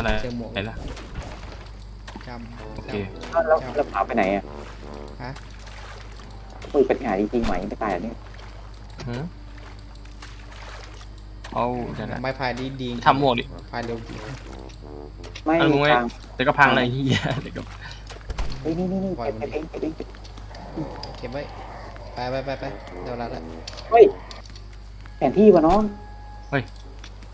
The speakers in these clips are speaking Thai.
อะไรเจอหมวกไหนล่ะจำโอเค จำแล้วแล้วพาไปไหนอะฮะคุยปัญหาจริงๆไหมไม่ตายอันนี้หืมเอาเดี๋ยวนะไม้พายดีดีทำหมวกดิ พายเร็วจริงไม่เอามึงไว้ ทางเดี๋ยวก็พังเลยไอ้เฮียเดี๋ยวก็เฮ้ยนี่นี่นี่เก็บเก็บเองเก็บเองเก็บเก็บไว้ไปไปไปไปเดี๋ยวละละเฮ้ยแผนที่วะน้อง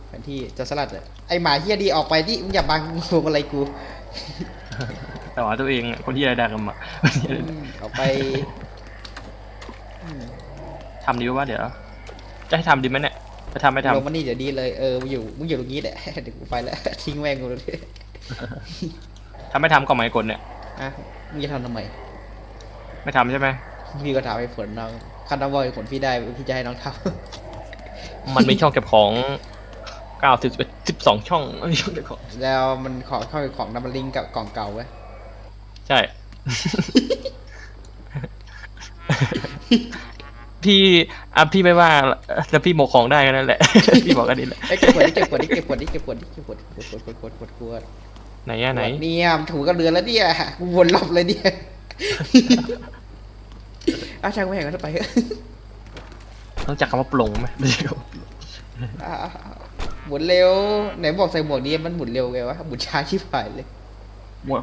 แผนที่จะสลัดอะไอหมาเฮียดีออกไปที่มึงอย่าบังพวงอะไรกูแต่ว่าตัวเองอะคนที่อะไรดังกันมาคนที่อะไรอืมออกไปอืมทำดีวะเดี๋ยว จะให้ทำดีไหมเนี่ยจะทำไม่ทลงมานี่เดี๋ยวดีเลยเออมึงอยู่มึงอยู่ตรงนี้แหละเดี๋ยวกูไปแล้ว ทิ้งแม่งกูเลยำทำไม่ทำก็ไม่กดเนี่ย อะมึงจะทำทำไมไม่ทำใช่ไหม พี่ก็ถามให้ผลน้องคันน้องบอยผลพี่ได้พี่จะให้น้องทมันมีช่องเก็บของ เก้าสิบสิบสองช่องไม่มีช่องเก็บของำแล้วมันขอเข้าไปของนำมันลิงก์กับกล่องเก่าไว้ใช่ พี่อะพี่ไม่ว่าแล้วพี่โมกของได้กันนั่นแหละ พี่บอกกันนี่แหละไอ้ยเก็บขวดดิเก็บขวดดิเก็บขวดดิเก็บขวดดิเก็บขวดดิเก็บขวดขวดขวดขวดขวด ไหนอะไหน เนี่ยมันถูกกับเรือแล้วเนี่ยกูวนรอบเลยเนี่ยอาช่างไม่แห่งกันไปเถอะต้องจักคำว่าปลงไหมไม่ใช่คำว่าปลงอะ หมุนเร็ว ไหนบอกใส่หมวกนี้มันหมุนเร็วไงวะหมุนช้าชิบหายเลย หมวด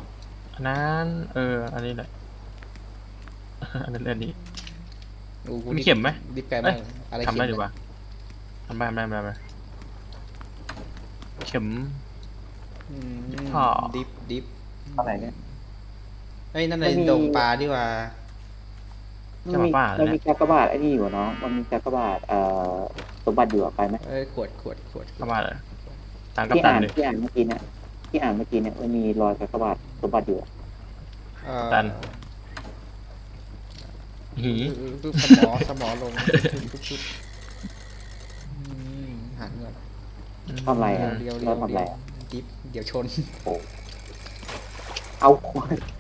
อันนั้นเออ อันนี้แหละ อันนั้นอันนี้ โอ้โหมีเข็มไหมดิบไกลมากอะไรทำได้เข็มดีกว่าทำได้ทำได้ทำได้ทำได้เข็มอืมอ๋อดิบดิบอะไรเนี่ย เฮ้ยนั่นไม่ในมีดงปลาดีกว่า มันมีมันมีกากบาทไอ้นี่อยู่เนาะมันมีกากบาทเอ่อสมบัติอยู่อะไปไหมเอ้ยขวดขวดขวดเข้ามาเลยตามกับที่ตันอ่านเลย ที่อ่านเมื่อกี้เนี่ยที่อ่านเมื่อกี้เนี่ยมันมีรอยกากบาทสมบัติอยู่อะเอ่อตันหีเออสมอสมอลงทุบทุบอืมหันก่อนทำอะไรอะเดียวเดีเรายวทำอะไรเดียวอะดิบเดี๋ยวชน เอา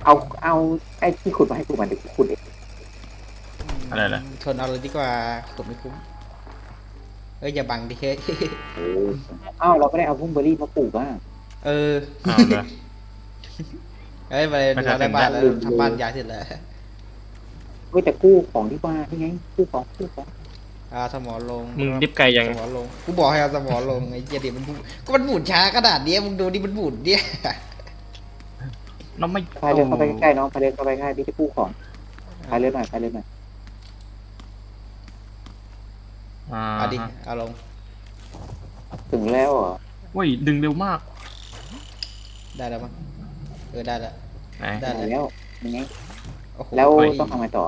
เอาเอาไอ้ที่ขุดมาให้กูมาเดี๋ยวกูขุดเอง อะไรล่ะ ชนเอาเลยดีกว่าขุดไม่คุ้ม เอ้ยอย่าบังดิเฮ้ยโอ้อ้าวเราไม่ได้เอาพุ่มเบอร์รี่มาปลูกอะเออ เอาเลยเอ้ยไปไม่ใช่เราได้บ้านแล้วลืมทำบ้านย้ายเสร็จแล้วเฮ้ยแต่กู้ของที่ว่าที่ไงกู้ของกู้ของอ่าสมอลงมึงดิฟไกลยังสมอลงกูบอกให้เอาสมอลงไอ้เจี๊ยดิมันบูก็มันบูดช้าขนาดเนี้ยมึงดูดิมันบูดเนี่ยน้องไม่พายเรือเข้าไปใกล้ๆน้องพายเรือเข้าไปใกล้พี่จะกู้ของพายเรือหน่อยพายเรือหน่อย อ่าเอาดิ เอาลง ถึงแล้วเหรอเว้ยดึงเร็วมากได้แล้วมั้งเออได้แล้ว ไหนได้ ถึงแล้วยังไงโอ้โหแล้วเฮ้ยต้องทำไงต่อ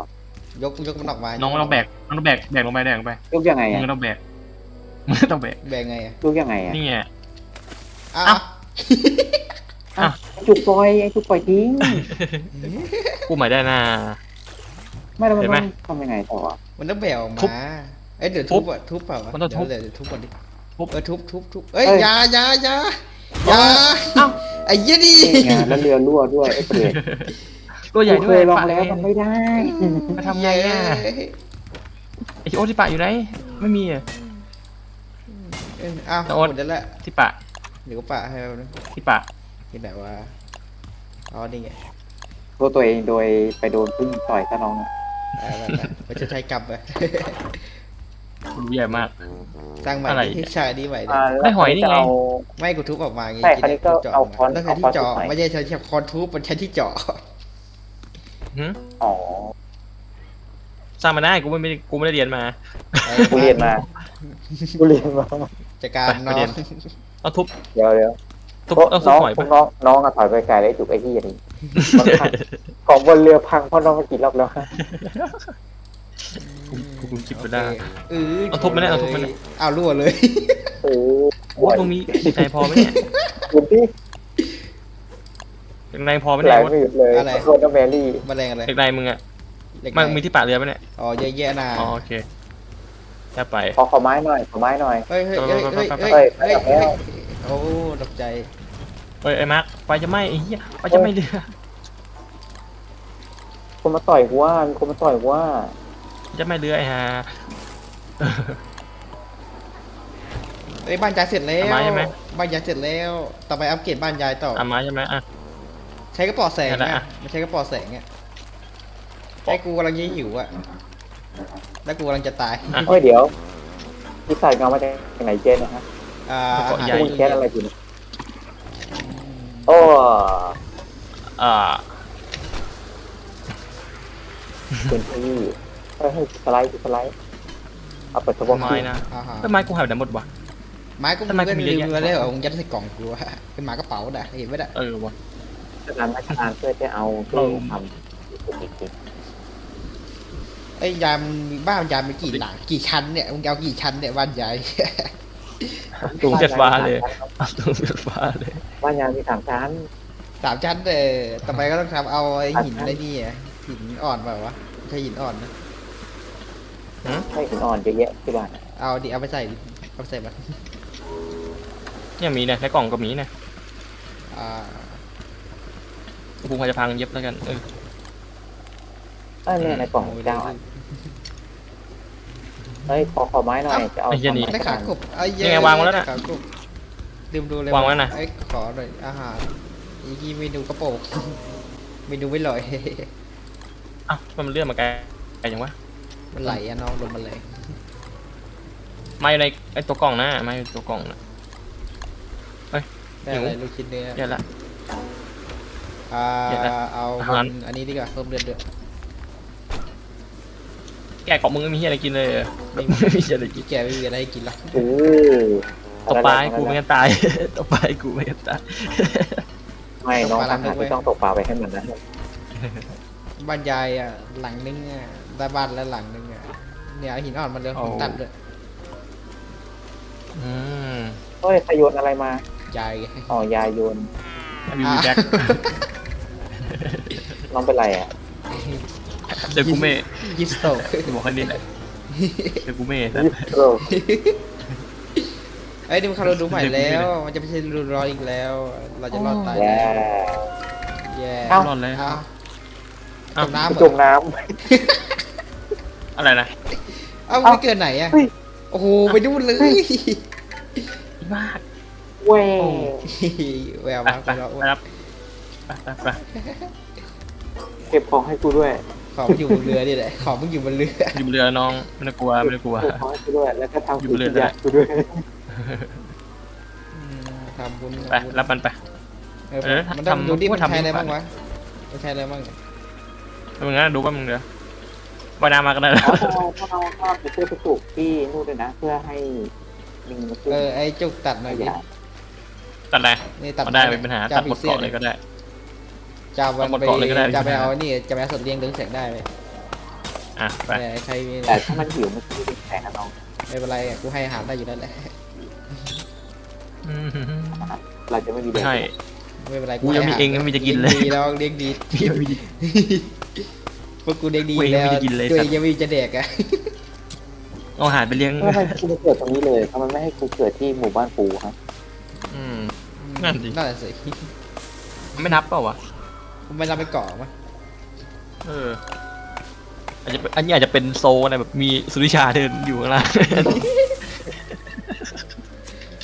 ยกยกมันออกมาน้องต้องแบกน้องต้องแบกแบกลงไปแบกลงไปยกยังไงมึอะงก็ต้องแบกมึงก็ต้องแบกแบ่งไงอะยกยังไงอะนี่ไง อ้าเอ้าวอะไอ้จุกปล่อยไอ้จุกปล่อยทิ้งกูหมายได้น่าไม่แล้วมันเห็นไหม ต้องทำยังไงต่ออะมันต้องแบ่งออกทุบมาเอ้ยเดี๋ยวทุบอะทุบเปล่าวะมันต้องทุบเดี๋ยวเดี๋ยวทุบก่อนดิทุบ เออทุบทุบทุบเอ้ยอยาอยาอยาอยาเอ้าไอ้เหี้ยดินี่ไงแล้วเรือรั่วด้วยไอ้เปรตตัวใหญ่กูด้เควยยลองปะแล้วมันไม่ได้ มาทำไงอะเย้ไอโอที่ปะอยู่ไหนไม่มีอะเอ้ยอ้าวแต่โอ๊ต หมดแล้วแหละที่ปะเดี๋ยวก็ปะให้เอานะที่ปะที่ไหนวะอ๋อนี่ไงโทษตัวเองโดยไปโดนพึ่งต่อยซะน้องอะอ่าไปไปไปจะใช้กลับไป รู้ใหญ่มาก สร้างใหม่อะไรที่ใช่ดีใหม่ดิได้หอยนี่ไงไม่กูทุบออกมาไงใช่คราวนี้ก็จาะเอาคอนแล้วใช้เอาที่คอนเจาะทุบใหม่ไม่ใช่ใช้คอนทุบมันใช้ที่เจาะหึอ๋อสร้างมาได้กูไม่ได้กูไม่ได้เรียนมา กูเรียนมากูเรียนมาจากการไปน้อไปเรีงยนต้องทุบเดี๋ยวเดี๋ยวทุบพวกต้องทุน้บองหอยพวปะ กน้องน้องอะถอยไปไกลเลยจุกไอ้ที่อย่างนี้มันพังของบนเรือพังเพราะน้องมากี่รอบแล้วกู กูกูคิดไปได้เออเอาทุบไหมเนี่ยเอาทุบไหมเนี่ย เอารั่วเลย โอ้โอ้ตรงนี้ใจพอไหมเนี่ยคุณที่เด็กในพอไหมไหลเนี่ยไม่หยุดเลยโคตรแมรี่แมลงอะไรเด็กในมึงอะเหล็กมันไหนมีที่ปะเรือไหมเนี่ยอ๋อเยอะแยะนะอ๋อโอเคแค่ไป ขอขอไม้หน่อยขอไม้หน่อย เฮ้ยเฮ้ยเฮ้ยเฮ้ยไปเฮ้ยไปเฮ้ยไปไปเฮ้ยโอ้ตกใจเอ้ยไอ้มาร์คไฟจะไหม้ไอ้เหี้ยไฟจะไหม้เรือคนมาต่อยกูว่ามีคนมาต่อยกูว่า จะไหม้เรือไอ้ห่าไอ้ยบ้านยายเสร็จแล้ว เอามาใช่ไหม บ้านยายเสร็จแล้ว ต่อไปอัปเกรดบ้านยายต่อเอามาใช่ไหมอะ ใช้กระป๋อแสงนั่นแหละอะอะมันใช้กระป๋อแสงอะไอ้กูกำลังยิ่หิวอะ แล้วกูกำลังจะตายโอ้ยเดี๋ยวพี่ใส่เงามาจากไหนเจนนะฮะอ่าเกาะอาใหหาญ่รคุณแคสอะไรอยู่เนี่ยโอ้อ่าคุณพี่ เฮ้ยเฮ้ยสไลด์สไลด์เอาเปิดสวอปไม้นะอาหารทำไมกูหายไปไหนหมดวะ ไม้กูทำไมก็กูมีลืเยมอะแยะมาแล้วมึงยัดใส่กล่องกูวะเป็นหมากระเป๋าด่ะเห็นไหมด่ะเออวะ ขนาดนักงานเพื่อจะเอาเอตู้อทำอีกทีไอ้ยามมีบ้านยามมีกี่หลังกี่ชั้นเนี่ยมึงจะเอากี่ชั้นเนี่ยบ้านยายตูงเจ็ดฟ้าเลยเอาตูงเจ็ดฟ้าเลยบ้านยางมีสามชั้น สามชั้นเออต่อไปก็ต้องทำเอาไอ้หินสามชั้นไอ้นี่อะหินอ่อนเปล่าวะไม่ใช่หินอ่อนนะ ให้หินอ่อนเยอะแยะที่บ้านเอาดิ เอาไปใส่ดิเอาไปใส่มาเนี่ยมีเนี่ยในกล่องก็มีเนี่ยอ่ากูพอจะพังเย็บแล้วกันเออเอ้ยเนี่ยในกล่องเจ้าอันเฮ้ยขอขอไม้หน่อยจะเอาไอ้เหี้ยนี่ทำได้ไม้ขากบไอ้เหี้ยังไงวางไว้แล้วน่ะขากบลืมดูเลยวางไว้น่ะไอ้ยขอหน่อยอาหารอีกทีเมนูกระโปรงเมนูไม่ลอยอ้าวมันเลื่อนมาไกลไกลยังวะ มันไหลอะน้องลมมันไหลไม่ในไอตัวกล่องนะไม่ตัวกล่องนะ ได้อะไรลูกชิ้นเนื้อเดี๋ยวละ อ่าเดี๋ยวนะเอาอาหาร อันนี้ดีกว่าเพิ่มเลือดด้วยแกะกล่องมึงไม่มีอะไรกินเลยเหรอไม่ไม่มีมีอะไรกินแกไม่มีอะไรให้กินหรอกเออตบปลาให้กูไม่งั้นตาย ตบปลาให้กูไม่งั้นตาย ไม่น้องทหารที่ต้องตกปลาไปให้มันนะ บ้านยายอะหลังนึงอะได้บ้านแล้วหลังนึงอะ เนี่ยเอาหินอ่อนมาเลยหินตัดเลยอืมเฮ้ยใครโยนอะไรมา ยายอ๋อยายโยนวิวแบ็คน้องเป็นไรอะเดี๋ยวกูไม่ยิสโตกกูบอกแค่นี้แหละเดี๋ยวกูไม่นะโอ้เอ้ยนี่มันคาร์ดูใหม่แล้ว มันจะไม่ใช่รูรออีกแล้ว เราจะรอดตายแย่แย่เอ้ารอดเลยเอ้าเอ้าจมน้ำเหรจอมน้อะไรนะ เอ้าไม่เกินไหนอะเฮ้ย โอ้โหไปดูนเลยบ้าำเว้ยแววไปมาไปเราไปรับไปไปไปเก็บของให้กูด้วยขอมึงอยู่บนเรือนี่แหละขอมึงอยู่บนเรืออยู่บนเรือน้องไม่ต้องกลัวไม่ต้องกลัว เก็บของให้กูด้วย แล้วก็ทำอยู่สุบนเรือญญากูด้วยอืมทำบุญไปทำบุญรับมันไป เออเออมันต้องทำดูดิพูมัดนทำใช้อะไรพูดบ้างวะมันใช้อะไรบ้างเนี่ยมึงงั้นดูว่ามึงเดี๋ยว ว่ายน้ำมากันได้แล้วถ้าเราถ้าเราถ้าเราไปซื้อปลูกที่นู่นด้วยนะ เพื่อให้มีมาขึ้นเออไอ้จุกตัดหน่อยดิตัดอะไรนี่ตัดเอาได้ไม่เป็นปัญหาตัดหมดเกาะเลยก็ได้ จะเอาเอาหมดนไปเกาะเลยก็ได้ จะไปเอานี่จะไปเอาสดเลี้ยงเรืองแสงได้ไหมอะไปเนี่ยใครมีแต่ถ้ามันหิวมันจะเป็นแผลนะน้องไม่เป็นไรอะกูให้อาหารได้อยู่แล้วแหละอืมเราจะไม่มีแดไม่งใช่ ไม่เป็นไรกูยังมีเองยังมีจะกินเลย ลี้งดีแล้วเลี้ยงดี พี่ไม่มีพวกกูเลี้ยงดีกูเองแล้วไม่ได้กินเลยตัวสัเอตงว์ยังไม่มีจะแดกอะเอาอาหารไปเลี้ยงทำไมกูไม่เกิดตรงนี้เลยทำไมไม่ให้กูเกิดที่หมู่บ้านปูครับอืมนั่นสินั่นแหละสิมันไม่นับเปล่าวะกูไม่รับไปเกาะมั้ยเอออาจจะเป็นอันนี้อาจจะเป็นโซนอะไรแบบมีสุริชาเดินอยู่ข้างล่าง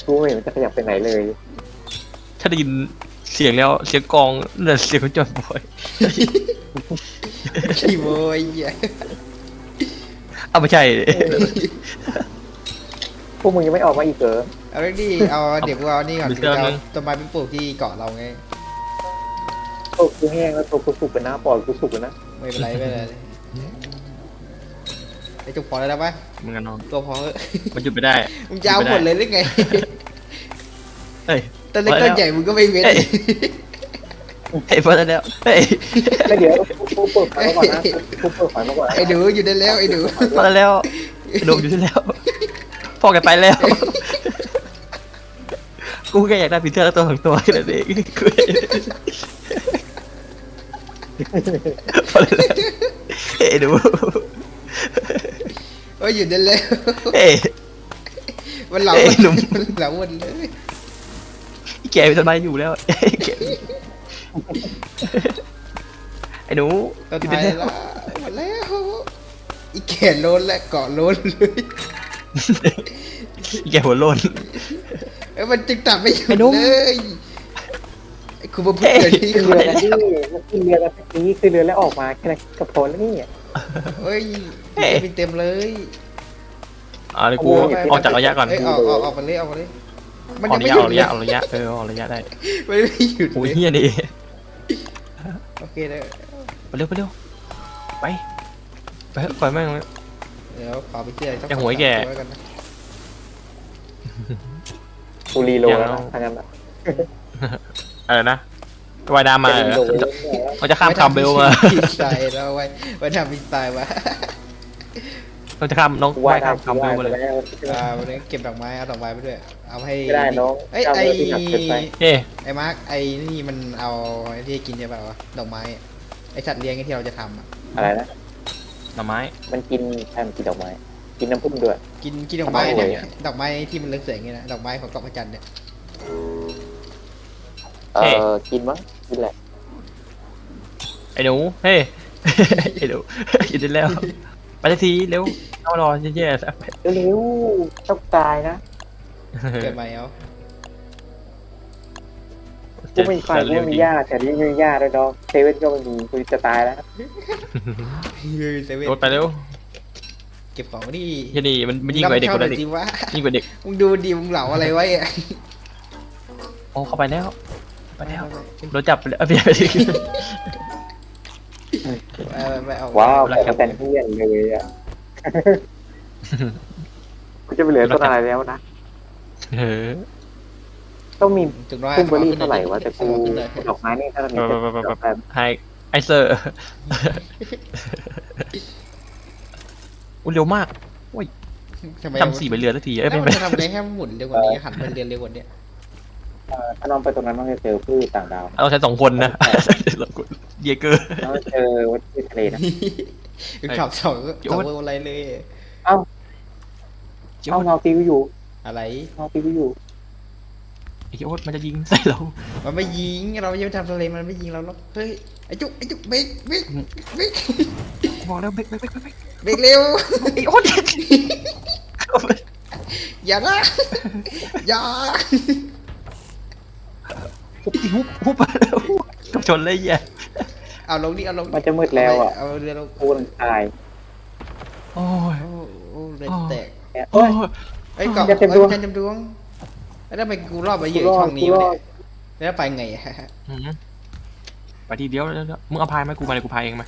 กูไม่เห็นมันจะขยับไปไหนเลย ถ้าได้ยินเสียงแล้วเสียงกลองนั่นเสียงของจอห์นบอย ขี้โวยเหี้ยเอาไม่ใช่ พวกมึงยังไม่ออกมาอีกเหรอเอาเรื่องดีเอาเดี๋ยวกูเอานี่ก่อนเอากูจะเอาเรื่องนึงต้นไม้ไปปลูกที่เกาะเราไงตัวกูแห้งแล้วตัวกูสุกเป็นหน้าปอดกูสุกเป็นนะไม่เป็นไรไม่เป็นไรไอ้จุกพอแล้วนะปะมึงกันน้องตัวพอเถอะมันหยุดไปได้มึงจะเอาหมดเลยหรือไงเฮ้ยต้นเล็กพอแล้วต้นใหญ่มึงก็ไม่เว้นเอ้ย เฮ้ยพอแล้วเฮ้ยแล้วเดี๋ยวกูเปิดไฟมาก่อนนะกูเปิดไฟมาก่อนนะไอ้หนูอยู่ได้แล้วไอ้หนูพอแล้วโดมอยู่ที่แล้วพ่อแกไปแล้ว กูแค่อยากได้พีเตอร์ตัวสองตัวแค่นั้นเองกูพอแล้วเฮ้ยดูโอ้ยอยู่ได้แล้วเฮ้ยมันเหลาเอ้ยหนุ่มมันเหลาหมดเลยแกไปทำไมอยู่แล้วไอ้แก ไอ้หนูต้นอยู่ไม้ได้แล้แล้ววหมดแล้วอีแก่โลนและเกาะโลนเลยแกหัวโลนเอ้ยมันจึงตัดไม่หยุไอ้ดหนุ่มเลยไอ้คุณมาพูดเดี๋ยวนี้ขึ้นคุเรือณแล้วนี่ขึ้นเรือแล้วเมื่อกี้ขึ้นเรือแล้วออกมาแค่นั้นก็พอแล้วนี่เฮ้ยเฮ้ยมีเต็มเลยอ่าเดี๋ยวกูเอาเลยออกจากระยะก่อนเอ้ยออกออกออกไปเลยออกไปเลยมันออยักงระไม่ยะหอยุอกดระเลยยะออกระยะเออออกระยะได้ไม่ได้หยุดโอ้ยเลยเฮียดิ โอเคเลยไปเร็วไปเร็วไปไปเถอะปล่อยแม่งเลย เดี๋ยวขอไปเชื่อยังหวยแก่ไว้อนนะกูรีโหลดแล้วนะทางนั้นอะอะไรนะวายดามาจะรีเหรโหลอดแล้วเขาจะข้ามคาร์เบลมา ไว้ทำพิซซ่าแล้วไว้ไว้ทำพิซซ่ามา เขาจะข้ามน้องกูว่ายได้ข้ามคาร์เบลกูมาเลยได้แล้วอ่าวันนี้เก็บดอกไม้เอาดอกไม้ไปด้วย เอาให้ไม่ได้น้องเอ้ยเจ้าไอเรือที่หนักเกินไปเฮ้ไอ้มาร์คไอ้นี่มันเอาไอ้ที่กินใช่ป่าวะดอกไม้อะไอ้สัตว์เลี้ยงที่เราจะทำอะอะไรนะ หน่อไม้มันกินใช่มันกินดอกไม้ กินน้ำผึ้งด้วย กินกินดอกไม้ทำไมเนี่ยอะดอกไม้ที่มันเลืองแสงเนี่ยนะดอกไม้ของเกาะพระจันทร์เนี่ยเออ กินมั้ง กินแหละ ไอ้หนูเฮ้ ไอ้หนู อยู่ได้แล้ว ไปสักทีเร็ว เอารอแย่ๆสักเร็วๆต้องตายนะเกิดใหม่เอากูไม่มีไฟกูไม่มีหญ้าแต่นี่ไม่มีหญ้าด้วยน้องเซเว่นก็ไม่มีกูจะตายแล้วเฮ้ยเซเว่นรถไปเร็วเก็บของนี่เฮียนี่มันมันยิ่งกว่าไอ้เด็กคนนั้นจอีกริงวะยิ่งกว่าเด็กมึงดูดีมึงเหลาอะไรไว้อะโอ้เข้าไปแล้วไปแล้วโดนจับไปแล้วเอาไปไปดิไปไปไปเอาว้าวแล้แต่วแต่งเที่ยงเลยอะ กูจะไปเหลือต้นอะไรแล้วนะเฮ้ยต้องมีถึงน้อยพุ่มเบอร์รี่เท่าไหร่วะแต่กูขึ้นเลยดอกไม้นี่ถ้าเรามีไปไปไปไปดอกแบบไฮไอเซอร์อุ้ยเร็วมากทำไมทำสี่ใบเรือสักทีเอ้ยแล้วไม่มันไม่จะทำได้แค่หมุนเร็วกว่านี้หันไปเรียนเร็วกว่านี้เอ่อถ้าน้องไปตรงนั้นน้องจะเจอพืชต่างดาวเราใช้สองคนนะสองคนเยเกอร์น้องจะเจอวัตถุทะเลนะ คือขับสองโยสองนเวอร์อะไรเลยเอ้าเงาตีวิอยู่อะไร เงาตีวิอยู่ ไอ้โอ๊ตมันจะยิงใส่เรา มันไม่ยิง เรายังไม่ทำทะเลมันไม่ยิงเราหรอก เฮ้ย ไอ้จุกไอ้จุกเบรกเบรกเบรกบอกแล้วเบรกเบรกเบรกเบรกเบรกเร็ว ไอ้โอ๊ตอย่านะ อย่าฮุบดิฮุบฮุบชนเลยเหี้ย เอาลงดิเอาลงดิมันจะมืดแล้วอะเอาเรือลงกูกำลังตายโอ้ย โอ้โอ้เรือแตกเนี่ยโอ้เอ้ย ย ไอ้ยเกาะอย่าเต็มดวงอ้ยจันเต็มดวงแล้วทำไมกูรอดไปเยกูอะรอช่ดองนี้กูรวะอเนี่ยดแล้วไปไงอะอืมไปทีเดียวแล้วมึงเอาพายไหมกูไปเลยกูพายเองไหม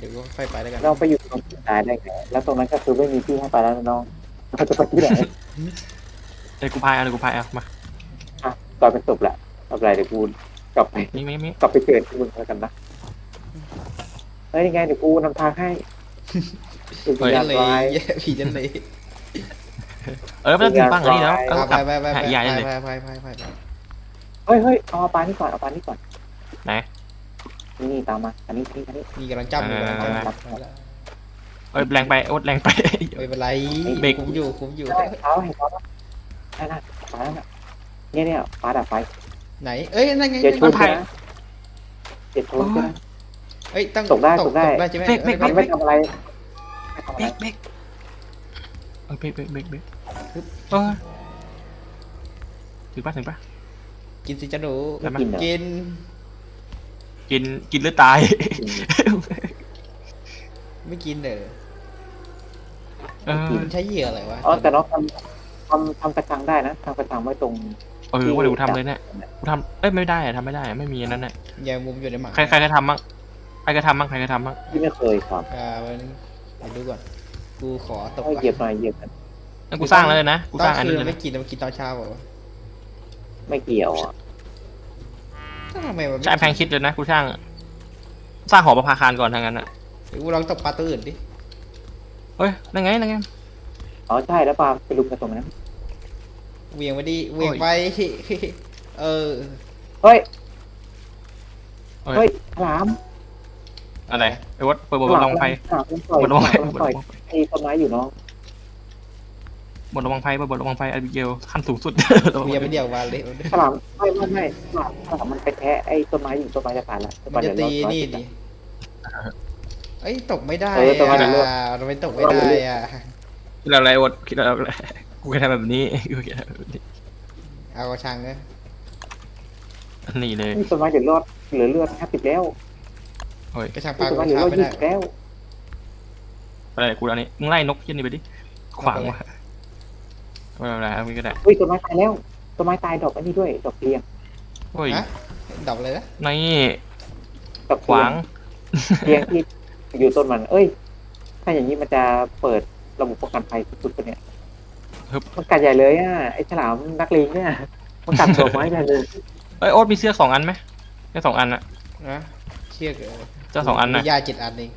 เดี๋ยวก็ค่อยไปแล้วกันเราไปอยู่ตรงที่ตายได้ไงแล้วตรงนั้นก็คือไม่มีที่ให้ไปแล้วนะน้องเราจะไปที่ไหนเดี๋ยวกูพายเอาเดี๋ยวกูพายเอามาอะตอนเป็นศพแหละทำไรเดี๋ยวกูกลับไปนี่ไม่ไม่กลับไปเกิดที่มึงแล้วกันนะเฮ้ยยังไงเดี๋ยวกูนำทางให้ดูผีวิญจัญานณเลยร้ายผีจันเลยเออไม่ต้องถึงปังอันนี้แล้วเอาเอาไปกลับไปไปไปหาไปยายได้เลยไปไปไปไปไปเฮ้ยเฮ้ยเอาปลานี่ก่อนเอาปลานี่ก่อนไหน นี่นี่ตามมาอันนี้นี่อันนี้นี่กำลังจับอยู่กำลังจับครับเอ้ยแรงไปโอ๊ตแรงไป ไม่เป็นไรเบรกคุ้มอยู่คุ้มอยู่ได้เขาเห็นเขาแล้วนั่นน่ะปลานั่นน่ะเนี่ยเนี่ยปลาดับไฟไหน เอ้ยนั่นไงเจ็ดชุดมันนะเจ็ดชุดนะ เอ้ยตั้งตกได้ตกได้ ใช่ไหมเบรกเบรกมันไม่ทำอะไรไม่ทำอะเบรไรกเบรกเออเบรกเบรกเบรกเบรกเออถึงปะถึงปะกินสิจ้าหนูได้ไหมกินเหรอกินกินกินหรือตาย ไม่กินเด้อเออมันใช้เหยื่ออะไรวะอ๋อแต่น้องทำทำทำกระชังได้นะทำกระชังไว้ตรงเออว่าเดี๋ยวกูทำเลยเนี่ยกูทำเอ้ยไม่ได้อะทำไม่ได้อะไม่มีอันนั้นน่ะยางมุมอยู่ในหมาใครใครเคยทำบ้าง ใครเคยทำบ้างใครเคยทำบ้างที่ไม่เคยครับอ่าวันนี้เดี๋ยวดูก่อน กูขอตกให้เหยียบหน่อยเหยียบกันงั้นกูสร้างเลยนะกูตอสร้านงอันคืนี้นเลยไม่นะกินมันกินตอนเช้าเปล่าวะไม่เกี่ยวอะถ้าทำไมมันใช่แพงคิดเลยนะกูสร้าง สร้างหอประภาคารก่อนทางนั้นอะเดี๋ยวกูลองตกปลาตัวอื่นดิเฮ้ยนั่นไงนั่นไง อ๋อใช่แล้วปลาไปลุกกระตรงนั้นเหวียงไปดิเหวียงไป เออเฮ้ยเฮ้ย เฮ้ยฉลาม อะไรไอ้วัดเปิดบทลองไพ่ฉลามมันปล่อยบทระวังไพ่ฉลามบมันทปล่อยระวังไพ่ไอ้ต้นไม้อยู่น้องบทระวังไพ่บทระวังไพ่อาบิเกลขั้นสูงสุดกูยังไม่เดี่ยวมาเลยฉลามไม่ไม่ไม่ฉลามฉลามมันไปแทะไอ้ต้นไม้อยู่ต้นไม้จะตายแล้วมันจะตีเดี๋ยวเรานี่ดิเอ้ยตกไม่ได้เออตกไม่ได้อะทำไมตกไม่ได้อะคิดอะไรอดคิดอะไรกูแค่ทำแบบนี้กูแค่ทำแบบนี้เอากระชังเลยนี่เลยนี่ต้นไม้เหลือรอดเหลือเลือดห้าสิบแล้ว โอ้ยกระชังปนี่ลาต้นกไม้ระเหลือชัรงอดไม่ยี่ได้สิบแล้วอะไรกูแล้วนี่มึงไล่นกยันนี่ไปดิขวางว่ะไม่เป็นไรเอางี้ก็ได้เฮ้ยต้นไม้ตายแล้วต้นไม้ตายดอกอันนี้ด้วยดอกเลียงโอ้ยฮะดอกเลยนะนี่ดอกขวางเลียงที่อยู่ต้นมัน เอ้ย ถ้าอย่างนี้มันจะเปิดระบบป้องกันภัยสุดๆปะเนี่ยมันกัดใหญ่เลยอะไอ้ฉลามนักเลงเนี่ยมันกัดดอกไม้ใหญ่เลยเอ้ยโอ๊ตมีเสื้อสองอันไหมแค่สองอันอะนะเชือกเออเสื้อสองอันนะมียาเจ็ดอันเอง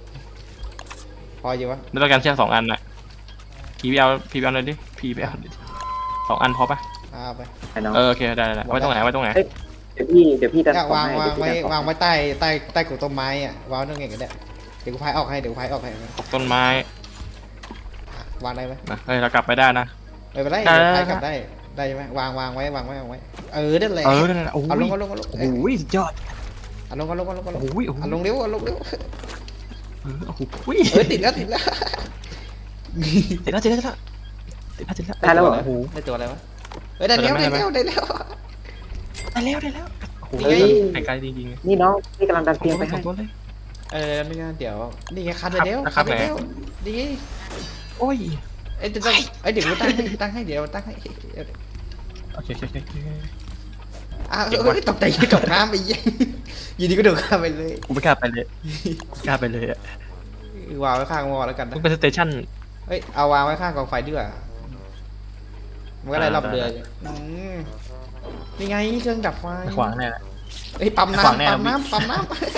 พออยู่วะไม่ต้องการเสื้อสองอันน่ะพีไปเอาพีไปเอาเลยดิพีไปเอาดิสองอันพอปะเอาไปไอ้น้องเออโอเคได้ได้ได้ไว้ตรงไหนไว้ตรงไหนเดี๋ยวพี่เดี๋ยวพี่ดันเนี่ยของวางให้วางเดี๋ยวไว้พี่ดันของวางไว้ใต้ใต้ใต้กกต้นไม้อะวางไว้ตรงไหนก็ได้เดี๋ยวกูพายออกให้เดี๋ยวกูพายออกให้ตกต้นไม้อะวางได้ไหมนะเฮ้ยเรากลับไปได้นะ ไม่เป็นไรได้ เดี๋ยวได้พายกลับได้ได้ใช่ไหมวางวางไว้วางไว้วางไว้เออนั่นแหละเออนั่นแหละโอ้เอาลงยเอาลงเอาลงโอ้เอ้ยโหสุดยอดเอาลงเอาลงเอาลงเอาลงโอ้ยโอ้โหเอาลงเร็วเอาลงเร็วเออโอ้โหเออติดแล้วติดแล้วติดแล้วติดแล้วติดแล้วติดแล้วติดแล้วได้แล้วเหรอโอ้โหได้ตัวอะไรวะเอ้ยได้แล้วได้ได้ไหมแล้วได้แล้วได้แล้วได้แล้วโอ้โหเฮ้ยไกลไกลจริงๆเลยนี่น้องนี่กำลังดันสองเตียงตัวไปเลยสอให้งตัวเลย เออนี่ไงเดี๋ยวนี่ไงคัดไปแล้วครัคัดบไปแล้วนี่ไงโอ้ย เอ้ยเดี๋ยวต้องเอ้ยเดี๋ยวกูตั้งให้ตั้งให้เดี๋ยวตั้งให้เดี๋ยวโอเคโอเคโอเคโอเคอ้าวเก็บเอ้ไว้ยตกใจตกน้ำไปยี่ยินดีก็โดดข้ามไปเลยกูไม่กล้าไปเลยไม่กล้าไปเลยอะวางไว้ข้างวอลแล้วกันมึนะงเป็นสเตชัน เอ้ยเอาวางไว้ข้างกองไฟดีกว่ามันก็ได้อ่ารอบเดือนได้อืมนี่ไงเครื่องดับไฟขวางแน่แหละเอ้ยปั๊มขวางแน่น้ำปั๊มน้ำปั๊มน้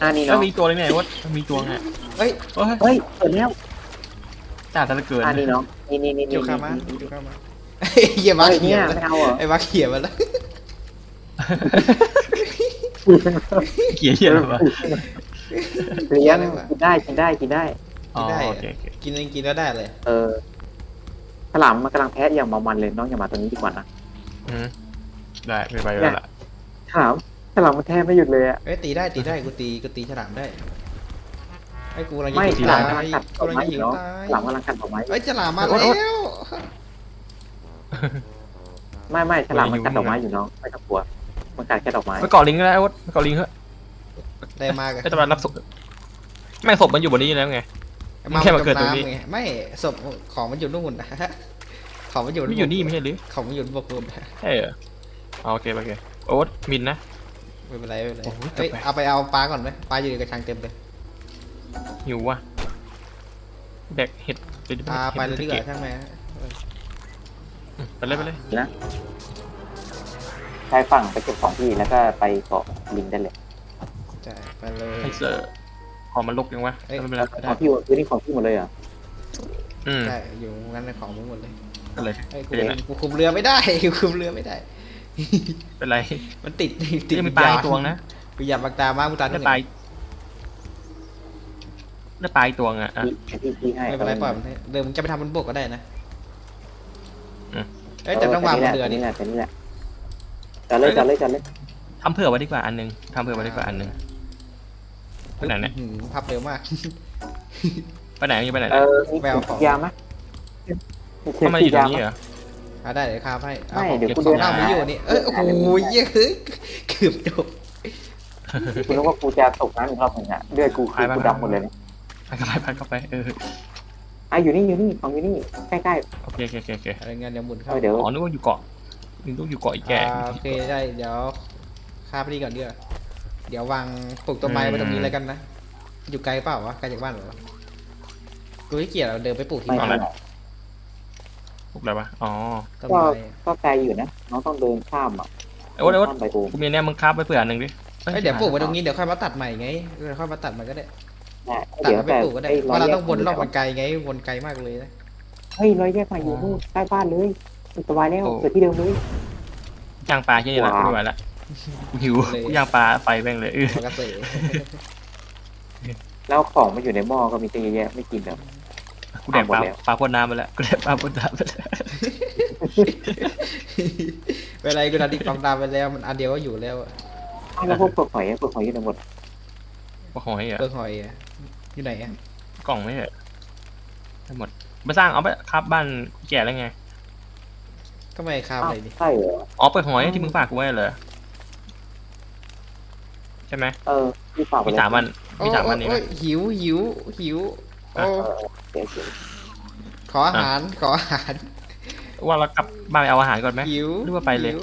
อ่านี่แล้น้วองมีตัวเลยไงวะมีตัวไงำเอ้ย โอ้ยเฮ้ยเปิดแล้ว จ้าซะเหลือเกินอ่านี่น้อง นี่นี่นี่เกี่นี่ยวข้ามานี่เกี่ยวข้ามาเฮ้ยเหี้ยมาเฮ้ยเขีเนี่ยยนไม่เอาเหรอไอ้มาเขียนมาแล้วเกลียดเหี้ยอะไรวะเลี้ยงกินได้กินได้กินได้ อ๋อได้โอเคโอเคกินเองกินแล้วได้เลย เออฉลามมันกำลังแพ้อย่างเมามันเลยน้องอย่ามาตัวนี้ดีกว่านะอืมได้ไม่ไปแล้วล่ะฉลามฉลามมันแทบไม่หยุดเลยอะเอ้ยตีได้ตีได้กูตีกูตีฉลามได้ ไอ้กูกำลังไม่จะฉหิวลาตามกำลัยงกัดดกูอกกำลังไม้จะหิวเนาะตายฉลามกำลังกัดดอกไม้เอ้ยฉลามมาโอ๊แล้ยโอ๊ยวไม่ไม่ฉลามมันกัดดอกไม้อยู่น้องไม่ต้องกลัว มันกัดแค่ดอกไม้ ไปเกาะลิงก็ได้วะไปเกาะลิงเถอะได้มากอะไอ้ตะวันรับศพแม่งศพมันอยู่บนนี้แล้วไงมันแค่มาเกิดตรงนี้จมำไไม่ศพของมันอยู่นู่นนะของมันอยู่ไม่อยู่นี่ไม่ใช่หรือของมันอยู่บกบนใช่เหรออ๋อโอเคโอเคโอ๊ตมินนะ ไม่เป็นไรไม่เป็นไรโอ้โหเอ้ยจบไป เอาไปเอาปลาก่อนไหมปลาอยู่ในกระชังเต็มเลย หิวว่ะแบกเห็ดไปดิปลาไปเลยดีกว่าห็ช่างแม่ไปเลยไปเลยใช้ฝั่งไปเก็บของพี่แล้วก็ไปเกาะลิงได้เลยใช่ไปเลยไฮเซอร์หอมมันลุกยังวะเอ้ยไม่เป็นไรของพี่คือนี่ของพี่หมดเลยเหรออืมใช่อยู่งั้นในของมึงหมดเลยเป็นไรไอ้ยกูเป็นไรกูคุมเรือไม่ได้กูคุมเรือไม่ได้ เป็นไร มันติดติดยังมีปลาอีกตัวนะวิญญาณบางตามากมึงตาได้ที่ปไหลาน ได้ปลาอีกตัวอะอะพี่พี่พี่ให้ไม่เป็นไรปล่อยมันให้เดี๋ยวมึงจะไปทำบนบกก็ได้นะอืม เอ้ยแต่ต้องวางบนเรือนี่นี่แหละแต่นี่แหละจัดเลยจัดเลยจัดเลยทำเผื่อไว้ดีกว่าอันหนึงทำเผื่อไว้ดีกว่าอันหนึง ไปไหนเนี่ยหืมพับเร็วมาก ไปไหนยังไปไหนเอเนี่ยอมีแววของยาไหมทำไมอยู่ตรงนี้เหรออะได้เดี๋ยวข้ามให้เอาไม่ของเดี๋ยวเก็บกูขอเดิงนเราไม่อยู่นี่เอ้ยโอ้โหเยอะเฮ้ยเกือบจบคุณรู้ว่ากูจะตกน้ำอีกรอบหนึ่งอะเลือดกูคือกูดำหมดเลยนะ ไปเข้าไปไปเข้าไปเอออะอยู่นี่อยู่นี่ของอยู่นี่ใกล้โอเคโอเคโอเคโอเคอะไรเงี้ยเดี๋ยวหมุนๆเข้าเอาเดี๋ยวอ๋อนึกว่าอยู่เกาะนึกว่าอยู่เกาะอีกแก่ อ่าโอเคได้เดี๋ยวข้ามไปนี่ก่อนเดี๋ยวาเดี๋ยววางปลูกต้นไม้อืมไว้ตรงนี้แล้วกันนะ อยู่ไกลเปล่าวะไกลจากบ้านเหรอวะกูไม่เกี่ยวเราเดินไปปลูกที่ไม่บ้านไม่พวกอะไรวะอ๋อต้นก็ไม้ก็ไกลอยู่นะน้องต้องเดินข้ามอะไอ้โอ๊ตไอ้โอ๊ตข้ามไปโอมกูมีเนี่ยมึงคาบไปเผื่ออันหนึ่งดิเอ้ยเดี๋ยวปลูกไว้ตรงนี้เดี๋ยวค่อยมาตัดใหม่ไงเดี๋ยวค่อยมาตัดมันก็ได้ นะตัดเดี๋ยวแล้วไปแต่ปลูกก็ได้ไอ้เพร้อยราะเราแยต้องวนรอบมันไกลไงวนไกลมากเลยนะเฮ้ยร้อยแยกมาอยู่นู่นใกล้บ้านเลยสบายแล้วเกิดที่เดิมเลย ย่างปลาที่นี่แหละว้าวกูไม่ไหวละกูหิวกูย่างปลาไฟแม่งเลยเออมันก็เสยแล้วของมันอยู่ในหม้อก็มีตั้งเยอะแยะไม่กินแบบกูแดกปลาหมดแล้ว ปลาพ่นน้ำไปแล้วกูแดกปลาพ่นน้ำไปแล้วเวลากูตัดดิบความตามไปแล้วมันอันเดียวก็อยู่แล้วอะแล้วพวกเปลือกหอยอะเปลือกหอยอยู่ในหมดปลาหอยเหรอเปลือกหอยอะ อยู่ไหนอะกล่องไม่เหรอะทั้งหมดมาสร้างเอาไปครับบ้านแก่แล้วไงก็ไม่ข้ามอะไรดิใช่เหรอ อ๋อเปิดหอยที่มึงฝากกูไว้เหรอใช่ไหมเออพี่ฝากไปมีเลยสามวันโอ้มีสามวันนี้โอ้ไหมยหิวหิวหิวโอ้เออเดี๋ยวเดี๋ยวขออาหารขออาหารว่าเรากลับบ้านไปเอาอาหารก่อนไหมหิวหรือว่าไปเลย หิว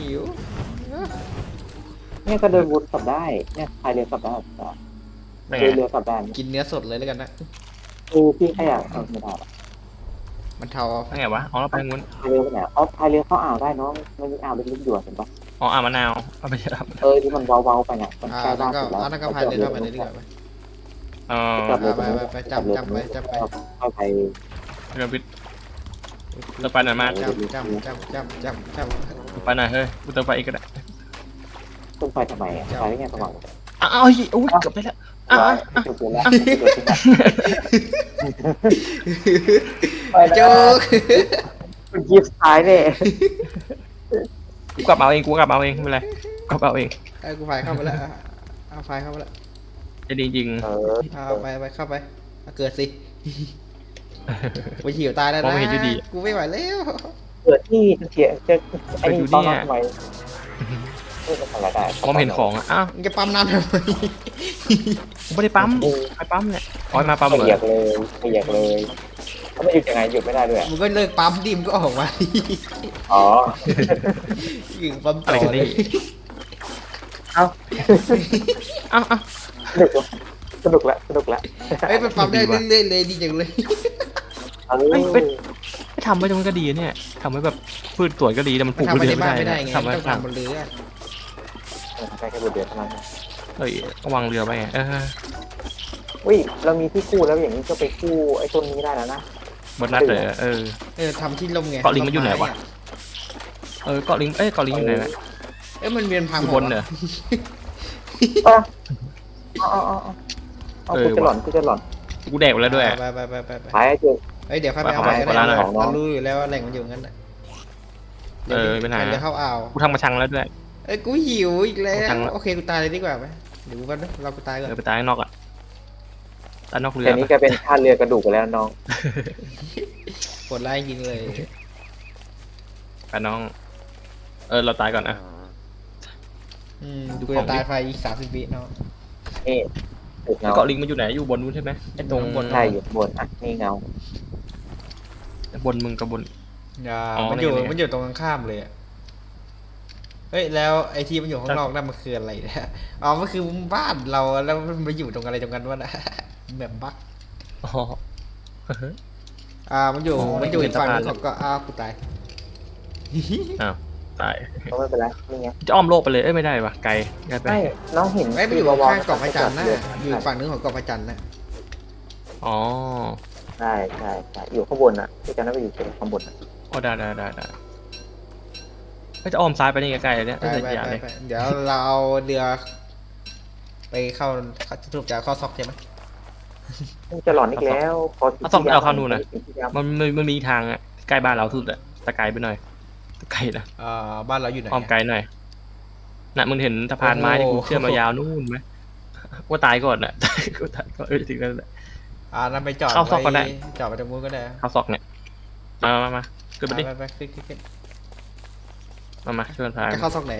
หิว เนี่ยก็เดินวนกลับได้ เนี่ยพายเรือกลับได้ ก็ได้ไงเดินเรือกลับได้กินเนื้อสดเลยแล้วกันนะ คือพี่แค่อยากเออไม่ได้หรอกมันเทาได้ไงวะ อ๋อเราไปทางนู้นพายเรือไปไหนอ๋อพายเรือเข้าอ่าวได้เน้องมันมีอ่าวเล็กๆอยู่อะเห็นปะอ๋ออ่ามะนาวเอาไปเถอะเออที่มันเว้าๆไปน่ะมันอ่าใกล้แล้บ้าวนก็สุดแล้วอ่าแล้วก็พายเรือเข้าไปเลยดีกว่าไปเออจับเรือไปไปไปจับจับไปจับไปเข้าไปเรือพิษเติมไฟหน่อยมากจับจับจับจับจับจับไปหน่อยเฮ้ยกูเติมไฟอีกก็ได้ต้นไฟทำไมอะไฟได้ไงสว่างอ้าวเฮ้ยอุ้ยเกือบไปแล้วอ้าว ร้อยอ้าวจุดเดียวแล้วจุดเดียวแล้วไปโจแล้วกคุณยิบท้ายเนี่ยกูกลับมาเอาเองกูกลับมาเอาเองไม่เป็นไรกลับมาเอาเองไอ้กูพายเข้าไปแล้วอะเอาพายเข้าไปแล้วจะดีจริงเออเอาไปไปเข้าไปเอาเกิดสิไปหิวตายแล้วมองนะไม่เห็นอยู่ดีกูไม่ไหวแล้ว เกิดที่เสียจะไอ้นี่ต้องทำไม เออทำอะไรได้มองไม่เห็นของอะอ้าวมึงจะปั๊มน้ำทำไมกูไม่ได้ปั๊มไปปั๊มเนี่ยอ๋อมาปั๊มเหรเปียอกเลยเปียกเลยเขาไม่หยุดยังไงหยุดไม่ได้ด้วยมึงก็เลิกปั๊มดิมงก็ออกมาดิอ๋อยิงปั๊มอะไรต่อกันเลนี่ยอ้าวอ้าวสนุกละสนุกละสนุกละเอ้ยมันปั๊มได้เรื่อยๆเลยดีจังเลย เออไม่ทำไว้ตรงนั้นก็ดีเนี่ยทำไว้แบบพืชสวนก็ดีแต่มันปมัลูนกทำพืไปชเยในอะไม่บ้านได้ไม่ได้ไงนะทำไว้ต้องทางทำบนเรือ ได้แค่บุญเดือนเท่านั้นเฮ้ยก็วางเรือไปไงเอออุ้ยเรามีที่คู่แล้วอย่างนี้ก็ไปคู่ไอ้ต้นนี้ได้แล้วนะบนนัดเลยเออ เออทำที่ลมไงเกาะลิงมันอยู่ไหนวะ เออเกาะลิงเอ้ยเกาะลิงอยู่ไหนนะเอ้ยมันเวียนพังอยู่บนเหรออ๋ออ๋ออ๋อเอากูจะหล่อนกูจะหล่อนกูแดกไปแล้วด้วย ไปไปไปไปไปหายเจอเอ้ยเดี๋ยวเข้าไปเอาไปไปเข้าไปร้านอาหาร เรารู้อยู่แล้วว่าแหล่งมันอยู่งั้นน่ะเออเป็นไงเดี๋ยวเข้าอ่าวกูทำมาชังแล้วด้วย เอ้ยกูหิวอีกแล้ทางวละโอเคกูตายเลยดีกว่าไหมเดี๋ยวกูกันนะเรากูตายก่อนเออไปตายข้างนอกอะตายนอกเรือแต่นี้แกเป็นท่าเรือกระดูกไปแล้วน้องปวดไล่จริงเลยไปน้อง เออเราตายก่อนอะอืมดูกูขอจะงดิตายไฟอีกสามสิบวิเนาะนี่ตึกเงาเกาะลิงมันอยู่ไหนอยู่บนนู้นใช่ไหมไอ้ตรงบนใช่อยู่บนอะนี่เงาบนมึงกับบนอย่าอ๋อมันอยู่นี่ไงมันอยู่ตรงข้ามเลยอะ เฮ้ยแล้วไอที่มันอยู่ข้างนอกนั่นมันคืออะไรเนี่ยอ๋อมันคือบ้านเราแล้วมันมาอยู่ตรงอะไรตรงนั้นวะนะแบบบั๊กอ๋ออ่ามันอยู่อ๋อมันอยู่เป็อีนกฝั่งสะพานนึงของก็อ้าวกูตายตายก็ไม่เป็นไรนี่ไงจะอ้อมโลกไปเลยเอ้ยไม่ได้ว่ะไกลไกลไปไม่น้องเห็นไม่ไปอยู่ววข้างเกาะพระจันทร์นะเรืออยู่อีกฝั่งนึงของเกาะพระจันทร์นะอ๋อใช่ใช่ใช่อยู่ข้างบนอะที่จำได้ไปอยู่ข้างบนอะอ๋อได้ได้ได้ได้ ก็จะอ้อมซ้ายไปนี่ไกลๆเลยเนี่ยไปไม่ไปใช่ยาไปเลยไปเดี๋ยวเราเอาเรือ ไปเข้าสรุปจะเข้าซอกใช่ไหมมันจะหลอนอีกแล้วขอเอาส่องไปเอาเข้านู่นนะที่ยามมันมันมันมีทางอะใกล้บ้านเราสุดอะแต่ไกลไปหน่อยแต่ไกลนะอ่าบ้านเราอยู่ไหนอ้อมไกลหน่อยน่ะมึงเห็นสะพานไม้ที่กูโอ้โหเชื่อมมายาวนู่นไหมว่าตายก่อนอะกูตายก่อนเออถึงนั้นแหละ อ่านั่นไปจอดเข้าซอกก็ได้ ไว้จอดไปตรงนู้นก็ได้ เข้าซอกเนี่ยมามามาขึ้นไปดิ ไปไปขึ้นขึ้นขึ้น มามาขึ้นพายจะเข้าซอกไหน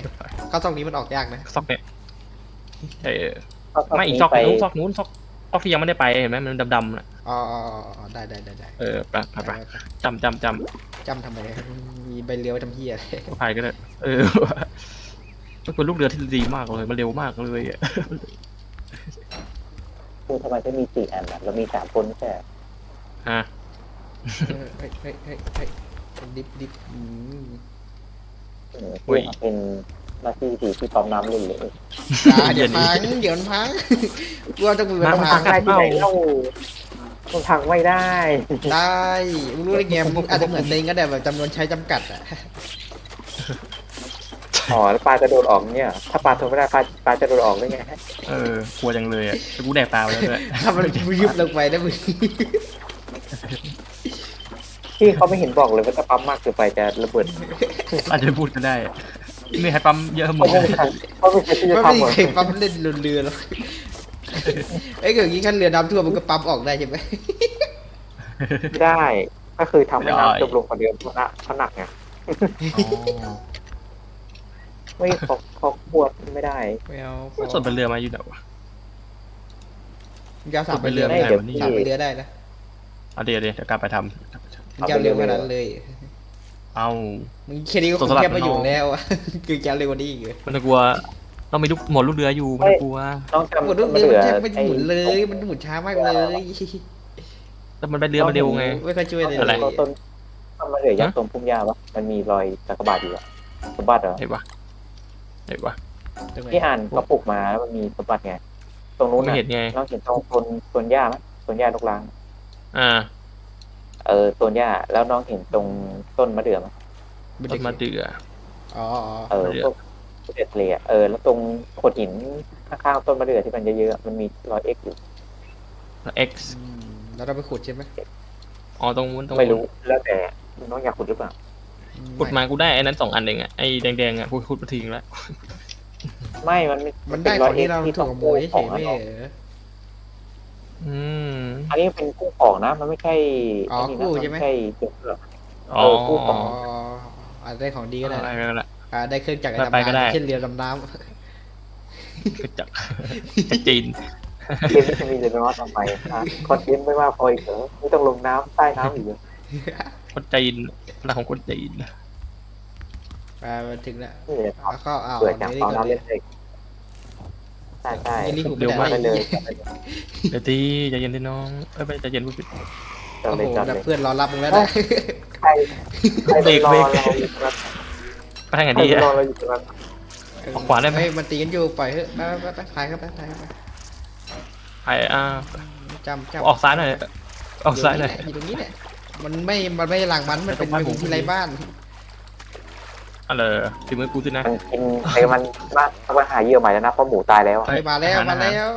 เข้าซอกนี้มันออกยากนะซอกเนี่ยเออเอาไม่อีกซอกนู้นซอกนู้นซอกซอกที่ยังไม่ได้ไปเห็นไหมมันดำๆน่ะอ๋ออ๋ออ๋ออ๋อได้ได้ได้ได้เออไปไปไปไปไปจำจำจจำทำไมมีใบเลี้ยวทำเพี้ยอะไรำพายก็ได้เออมันเป็นลูกเรือที่ดีมากเลยมันเร็วมากเลยอะคือทำไมจะมีสี่อันอะเรามีสามคนไม่ใช่เหรอฮะเออเฮ้ยเฮ้ยเฮ้ยเฮ้ยดิบดิบ อืมเออเพื่อเป็นหน้าที่ที่ที่ปั๊มน้ำเล่นเลยอ่าเดี๋ยวพังเดี๋ยวมันพังกลัวต้องมีปัญมันหาพังได้ที่ไหนเล่ามันพังไม่ได้ ได้มึงรู้ได้ไงมึงอาจจะเหมือนเต็งก็ได้แบบจำนวนใช้จำกัดอะอ๋อแล้วปลาจะโดดออกเนี่ย ถ้าปลาทนไม่ได้ปลาปลาจะโดดออกได้ไงเออกลัวจังเลยอะแต่กูแดกตาไปแล้วด้วยถ้ามันยุบลงไปนะมึง ที่เขาไม่เห็นบอกเลยว่าถ้าปั๊มมากเกินไปจะระเบิดอาจจะพูดก็ได้ไม่ให้ปั๊มเยอะหมเขาดไม่มีทางเขาไม่ใช่ที่จะไม่ทำหมมีดใครปั๊มเล่นเรือหรอกไอ้ยเกิดอย่างนี้ขั้นเรือดำทั่วมันก็ปั๊มออกได้ใช่ไหมไม่ได้ ก็คือทำให้น้ำจมลงกว่าเดิมเพราะน้ำเขาหนักไงอ๋อไม่เขาเขาควบไม่ได้ ไม่เอาส่วนเป็นเรือมาอยู่ไหนวะ ยาวสามไปเรือไม่ไม่ได้ได้เดี๋ยวนี้สามไปเรือได้นะ เอาเดี๋ยวเดี๋ยวเดี๋ยวกลับไปท ยาวเร็วขนาดนั้นเลยำเอา มึงแค่นี้ก็คตัวงสลัดแค่มาอยู่น้องแล้วอะคือยาวเร็วกว่านี้อีกเลยมันจะกลัวเรามีลูกหมดลูกเรืออยู่มันจะกลัวน้องจำหมดลูกเรือมันแทบไม่หมุนเลย มันหมุนช้ามากเลยแต่มันไปเรือมาเร็วไง ไม่ค่อยช่วยเลยอะไรต้นต้นต้นมะเดื่อยักษ์ตรงพุ่มหญ้าปะมันมีรอยกากบาทอยู่อะสมบัติเหรอไหนวะไหนวะตรงไหนที่อ่านเขาปลูกมาแล้วมันมีสมบัติไง ตรงนู้นไม่น่ะเห็นไงน้องเห็นตรงต้นต้นหญ้าไหมต้นหญ้าลูกลาง อ่า เออต้นหญ้าแล้วน้องเห็นตรงต้นมะเดื่อไหมต้นมาเดือ อ๋ออ๋อเออมะเดื่อพวกมะเดื่อทะเลอะเออแล้วตรงโขดหินข้างๆต้นมะเดื่อที่มันเยอะๆอะมันมีรอยเอ็กซ์อยู่ X อืมแล้วเราไปขุดใช่ไหมอ๋อตรงนู้นตรงนู้นไม่รู้แล้วแต่น้องอยากขุดหรือเปล่าขุดมากูได้ไอ้นั้นสองอันเองอะไอ้แดงๆอะกูขุดมาทิ้งแล้ว ไม่มันมันได้ของที่เราที่ถูต้กองขโมยเฉยๆไม่ขอเหรอ อืม อันนี้เป็นกู้ของนะ มันไม่ใช่อ๋อนี่นะกู้ใช่ไหม นใช่เจ็บหรอกอ๋อเออกู้ขอ๋งออาจได้ของดีก็ได้อะไรกันละอ่าได้เครื่องจักรไปดำก็ได้ น้ำเช่นเรือดำน้กระจักจากจีน เกมนี้จะมีเดนอสทำไมนะคอนเทนต์ไม่ว่าพออีกเหรอไม่ต้องลงน้ำใต้น้ำอีกเหรอคนจีนพลังของคนจีนำไปมาถึงแล้วนี่แหละเอาเข้าเอาเบื่อจากนี่เอาก่อนน้ำเลเล่ยนเลย ใช่ใช่นี่กูเร็วไม่มากได้ไปเลยเดี๋ยวตีใจเย็นดิน้องเอ้ยไม่ใจเย็นพูดผิดจอโอ้ดเลยโหจอดแต่เลยเพื่อนรอรับมึงแล้วนะใครใครไปรอเบรกเราอยู่ตรงนั้นไปทางไหนใครดีไปอะ รอเราอยู่ตรงนั้นออกขวาได้ไหม เฮ้ยมันตีกันอยู่ปล่อยเถอะไปไปไปไปพายครับไปพายครับไปไปอ่าจำจำออกซ้ายหน่อยออกซ้ายหน่อย อยู่ตรงนี้แหละมันไม่ มันไม่หลังมันมันเป็นไปตรงบ้านมุมผมที่ไรบ้าน อะไรถึงมือกูสินะ มันกินไอ้มันบ้านมันหาเหยื่อใหม่แล้วนะเพราะหมูตายแล้วอะไปเฮ้ยมาแล้วอาหารมาแล้ว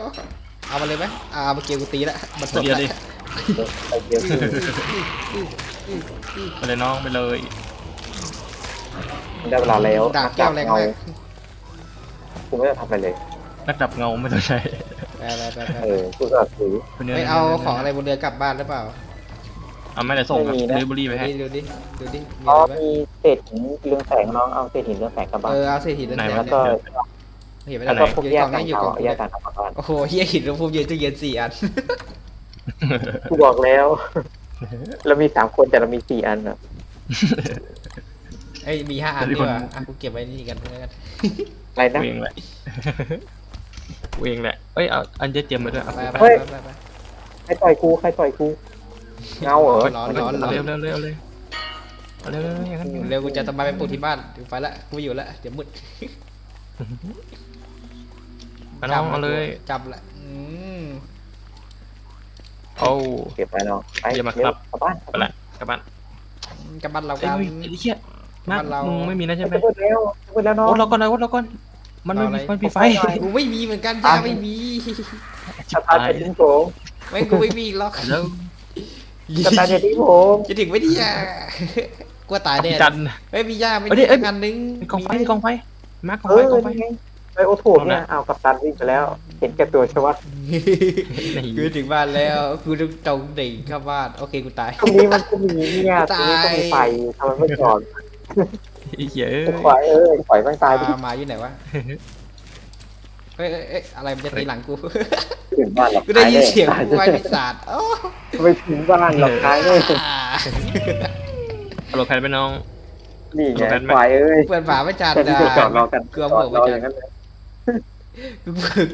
เอามาเลยไหมอ่ามาเกียวกูตีละมันสดเดียวละดิไปเยอะขึ้นไปเลยน้องไปเลยได้เวลาแล้วดาบแก้วแรงมากกูไม่ได้ทำอะไรเลย นักดับเงาไม่ต้องใช้ไปไปไปไปเออกูก็ถือไม่เอาของอะไรบนเรือกลับบ้านหรือเปล่า เอาไม่ได้ส่งไม่มีนะ เดลิเวอรี่ไปให้ ดูดิดูดิมีอ๋ออะไรไหมมีเศษหินเรืองแสงน้องเอาเศษหินเรืองแสงกลับบ้านเออเอาเศษหินนั่นไหนแหวะละแล้วก็เห็นไหมแล้วล่ะก็พวกอยู่แยกกล่องต่านี้งอยู่เตากล่องแยนี้กต่างกลับบ้านโอ้โหเฮียหินแล้วพูมเย็นตู้เย็นสี่อัน กูบอกแล้ว เรามีสามคนแต่เรามีสี่อันอะไอ้ยมีห้าอันเดี๋ดียวกว่าคนอะกูเก็บไว้นี่กันแล้วกัน อะไรนะ กูเองแหละกูเองแหละเอ้ยเอาอันเจ๊เจียมมาด้วยเอาไปไปไปเฮ้ยไปไปใครต่อยกูใครต่อยกู เงาเหรอร้อนร้อนร้เอาอนเร็วเร็วเร็วเลยเอาเร็วเร็วเร็วอย่างนั้นเร็วกูจะทำมาไปปลูกที่บ้านถึงไปละกูไม่อยู่ละเดี๋ยวมืดมาน้องเอาเลยจับละอืมโอ้เก็บไปน้องไปเดี๋ยวมาเร็วครับกลับบ้านไปละกลับบ้านกลับบ้านเราเอ้กันยไอ้เหี้ยมากบ้านเรามึงไม่มีนะใช่ไหมจะพูดแล้วจะพูดแล้วน้องโอ๊ตเราก่อนนะโอ๊ตเราก่อนมันไม่มีมันมีไฟกูไม่มีเหมือนกันจ้าไม่มีสตาร์ทจะทิ้งผมไม่กูไม่มีหรอก แล้วสตาร์ทจะทิ้งผมจะถึงไม่ดีอะกลัวตายแน่จันไม่มีย่าไม่เอ้ยมีเอ้ยอันนึงมีกองไฟมีกองไฟมากกองเอไฟอกองไฟ นี่ไงไปโอโถเนี่ยเอากัปตันวิ่งไปแล้ว เห็นแก่ตัวใช่ไหมกูถึงบ้านแล้วกูต้องตรงดิ่งเข้าบ้านโอเคกูตาย ตรงนี้มันก็มีเนี่ยตตายรงนี้ก็มีไฟทำไมไม่จอดไอ้เหี้ยเอ้ย ไฟเออไฟแม่งตายไปอ่มาอยู่ไหนวะ เอ้ยเอ้ยเอ้ยอะไรมันจะตีหลังกู ถึงบ้านหรอกกูได้ยินเสียงตายวายปีศาจโอ้ไม่ถึงบ้านหรอกตายเลยฮัลโหลใครเป็นน้อง นี่ไงตรงนั้นไหมไฟเอ้ยเปิดฝาไม่จัดแค่นี้นะจะจอดรอกันเกลือจอดเผื่รออไม่อจัดย่างนั้นเลย กูเปิด